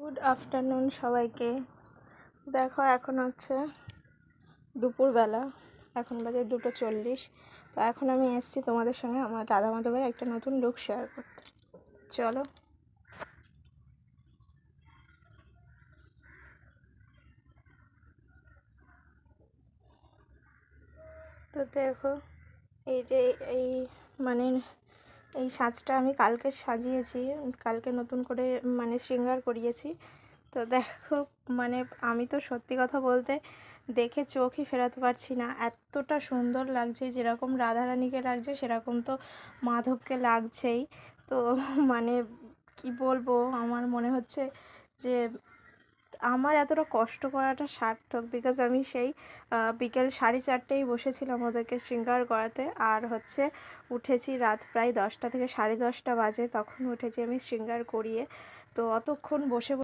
Good afternoon সবাইকে। দেখো, এখন হচ্ছে দুপুরবেলা। এখন বাজে দুটো চল্লিশ। তো এখন আমি এসেছি তোমাদের সঙ্গে আমার রাধা মাধবের একটা নতুন লুক শেয়ার করতে। চলো। তো দেখো, এই যে এই মানে এই সাজটা আমি কালকে সাজিয়েছি, কালকে নতুন করে মানে শৃঙ্গার করিয়েছি। তো দেখো মানে আমি তো সত্যি কথা বলতে দেখে চোখই ফেরাতে পারছি না। এতটা সুন্দর লাগছে, যেরকম রাধারানীকে লাগছে, সেরকম তো মাধবকে লাগছেই। তো মানে কি বলব, আমার মনে হচ্ছে যে আমার এতটা কষ্ট করাটা সার্থক বিকজ আমি সেই বিকেল সাড়ে চারটেই বসেছিলাম ওদেরকে শৃঙ্গার করাতে। আর হচ্ছে উঠেছি রাত প্রায় দশটা থেকে সাড়ে দশটা বাজে, তখন উঠেছি আমি শৃঙ্গার করিয়ে। তো অতক্ষণ বসে